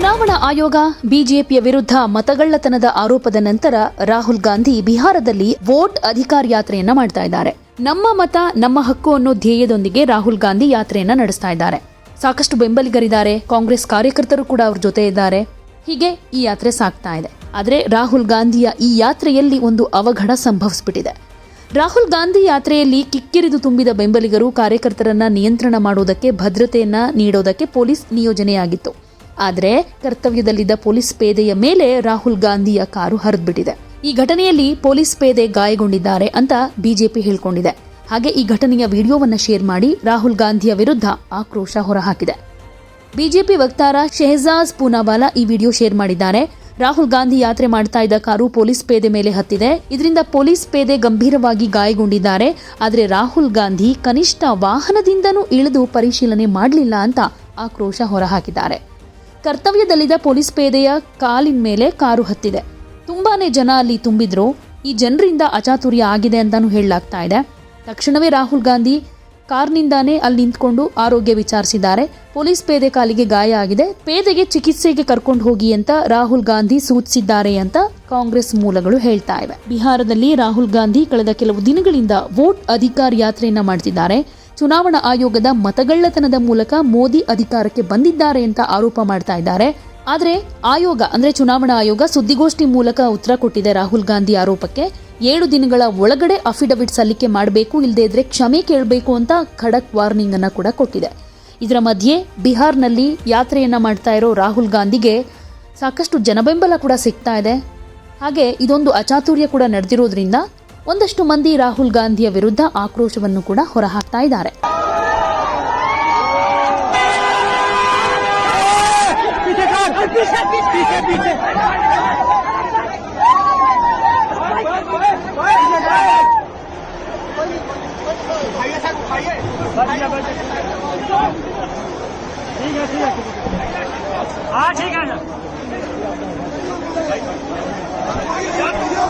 ಚುನಾವಣಾ ಆಯೋಗ ಬಿಜೆಪಿಯ ವಿರುದ್ಧ ಮತಗಳ್ಳತನದ ಆರೋಪದ ನಂತರ ರಾಹುಲ್ ಗಾಂಧಿ ಬಿಹಾರದಲ್ಲಿ ವೋಟ್ ಅಧಿಕಾರ ಯಾತ್ರೆಯನ್ನ ಮಾಡ್ತಾ ಇದ್ದಾರೆ. ನಮ್ಮ ಮತ, ನಮ್ಮ ಹಕ್ಕು ಅನ್ನೋ ಧ್ಯೇಯದೊಂದಿಗೆ ರಾಹುಲ್ ಗಾಂಧಿ ಯಾತ್ರೆಯನ್ನ ನಡೆಸ್ತಾ ಇದ್ದಾರೆ. ಸಾಕಷ್ಟು ಬೆಂಬಲಿಗರಿದ್ದಾರೆ, ಕಾಂಗ್ರೆಸ್ ಕಾರ್ಯಕರ್ತರು ಕೂಡ ಅವ್ರ ಜೊತೆ ಇದ್ದಾರೆ. ಹೀಗೆ ಈ ಯಾತ್ರೆ ಸಾಗ್ತಾ ಇದೆ. ಆದರೆ ರಾಹುಲ್ ಗಾಂಧಿಯ ಈ ಯಾತ್ರೆಯಲ್ಲಿ ಒಂದು ಅವಘಡ ಸಂಭವಿಸ್ಬಿಟ್ಟಿದೆ. ರಾಹುಲ್ ಗಾಂಧಿ ಯಾತ್ರೆಯಲ್ಲಿ ಕಿಕ್ಕಿರಿದು ತುಂಬಿದ ಬೆಂಬಲಿಗರು ಕಾರ್ಯಕರ್ತರನ್ನ ನಿಯಂತ್ರಣ ಮಾಡುವುದಕ್ಕೆ ಭದ್ರತೆಯನ್ನ ನೀಡೋದಕ್ಕೆ ಪೊಲೀಸ್ ನಿಯೋಜನೆಯಾಗಿತ್ತು. ಆದರೆ ಕರ್ತವ್ಯದಲ್ಲಿದ್ದ ಪೊಲೀಸ್ ಪೇದೆಯ ಮೇಲೆ ರಾಹುಲ್ ಗಾಂಧಿಯ ಕಾರು ಹರಿದ್ಬಿಟ್ಟಿದೆ. ಈ ಘಟನೆಯಲ್ಲಿ ಪೊಲೀಸ್ ಪೇದೆ ಗಾಯಗೊಂಡಿದ್ದಾರೆ ಅಂತ ಬಿಜೆಪಿ ಹೇಳ್ಕೊಂಡಿದೆ. ಹಾಗೆ ಈ ಘಟನೆಯ ವಿಡಿಯೋವನ್ನು ಶೇರ್ ಮಾಡಿ ರಾಹುಲ್ ಗಾಂಧಿಯ ವಿರುದ್ಧ ಆಕ್ರೋಶ ಹೊರಹಾಕಿದೆ. ಬಿಜೆಪಿ ವಕ್ತಾರ ಶೆಹಜಾಜ್ ಪೂನಾವಾಲಾ ಈ ವಿಡಿಯೋ ಶೇರ್ ಮಾಡಿದ್ದಾರೆ. ರಾಹುಲ್ ಗಾಂಧಿ ಯಾತ್ರೆ ಮಾಡ್ತಾ ಇದ್ದ ಕಾರು ಪೊಲೀಸ್ ಪೇದೆ ಮೇಲೆ ಹತ್ತಿದೆ. ಇದರಿಂದ ಪೊಲೀಸ್ ಪೇದೆ ಗಂಭೀರವಾಗಿ ಗಾಯಗೊಂಡಿದ್ದಾರೆ. ಆದರೆ ರಾಹುಲ್ ಗಾಂಧಿ ಕನಿಷ್ಠ ವಾಹನದಿಂದನೂ ಇಳಿದು ಪರಿಶೀಲನೆ ಮಾಡಲಿಲ್ಲ ಅಂತ ಆಕ್ರೋಶ ಹೊರಹಾಕಿದ್ದಾರೆ. ಕರ್ತವ್ಯದಲ್ಲಿದ್ದ ಪೊಲೀಸ್ ಪೇದೆಯ ಕಾಲಿನ ಮೇಲೆ ಕಾರು ಹತ್ತಿದೆ. ತುಂಬಾನೇ ಜನ ಅಲ್ಲಿ ತುಂಬಿದ್ರು. ಈ ಜನರಿಂದ ಅಚಾತುರ್ಯ ಆಗಿದೆ ಅಂತಾನು ಹೇಳಲಾಗ್ತಾ ಇದೆ. ತಕ್ಷಣವೇ ರಾಹುಲ್ ಗಾಂಧಿ ಕಾರ್ನಿಂದಾನೇ ಅಲ್ಲಿ ನಿಂತ್ಕೊಂಡು ಆರೋಗ್ಯ ವಿಚಾರಿಸಿದ್ದಾರೆ. ಪೊಲೀಸ್ ಪೇದೆ ಕಾಲಿಗೆ ಗಾಯ ಆಗಿದೆ. ಪೇದೆಗೆ ಚಿಕಿತ್ಸೆಗೆ ಕರ್ಕೊಂಡು ಹೋಗಿ ಅಂತ ರಾಹುಲ್ ಗಾಂಧಿ ಸೂಚಿಸಿದ್ದಾರೆ ಅಂತ ಕಾಂಗ್ರೆಸ್ ಮೂಲಗಳು ಹೇಳ್ತಾ ಇವೆ. ಬಿಹಾರದಲ್ಲಿ ರಾಹುಲ್ ಗಾಂಧಿ ಕಳೆದ ಕೆಲವು ದಿನಗಳಿಂದ ವೋಟ್ ಅಧಿಕಾರ ಯಾತ್ರೆಯನ್ನ ಮಾಡ್ತಿದ್ದಾರೆ. ಚುನಾವಣಾ ಆಯೋಗದ ಮತಗಳ್ಳತನದ ಮೂಲಕ ಮೋದಿ ಅಧಿಕಾರಕ್ಕೆ ಬಂದಿದ್ದಾರೆ ಅಂತ ಆರೋಪ ಮಾಡ್ತಾ ಇದ್ದಾರೆ. ಆದರೆ ಆಯೋಗ, ಅಂದ್ರೆ ಚುನಾವಣಾ ಆಯೋಗ ಸುದ್ದಿಗೋಷ್ಠಿ ಮೂಲಕ ಉತ್ತರ ಕೊಟ್ಟಿದೆ ರಾಹುಲ್ ಗಾಂಧಿ ಆರೋಪಕ್ಕೆ. ಏಳು ದಿನಗಳ ಒಳಗಡೆ ಅಫಿಡವಿಟ್ ಸಲ್ಲಿಕೆ ಮಾಡಬೇಕು ಇಲ್ಲದೇ ಇದ್ರೆ ಕ್ಷಮೆ ಕೇಳಬೇಕು ಅಂತ ಖಡಕ್ ವಾರ್ನಿಂಗ್ ಅನ್ನ ಕೂಡ ಕೊಟ್ಟಿದೆ. ಇದರ ಮಧ್ಯೆ ಬಿಹಾರ್ನಲ್ಲಿ ಯಾತ್ರೆಯನ್ನ ಮಾಡ್ತಾ ಇರೋ ರಾಹುಲ್ ಗಾಂಧಿಗೆ ಸಾಕಷ್ಟು ಜನಬೆಂಬಲ ಕೂಡ ಸಿಗ್ತಾ ಇದೆ. ಹಾಗೆ ಇದೊಂದು ಅಚಾತುರ್ಯ ಕೂಡ ನಡೆದಿರೋದ್ರಿಂದ ಒಂದಷ್ಟು ಮಂದಿ ರಾಹುಲ್ ಗಾಂಧಿಯ ವಿರುದ್ಧ ಆಕ್ರೋಶವನ್ನು ಕೂಡ ಹೊರಹಾಕ್ತಾ ಇದ್ದಾರೆ पीछे कर पीछे पीछे पीछे ठीक है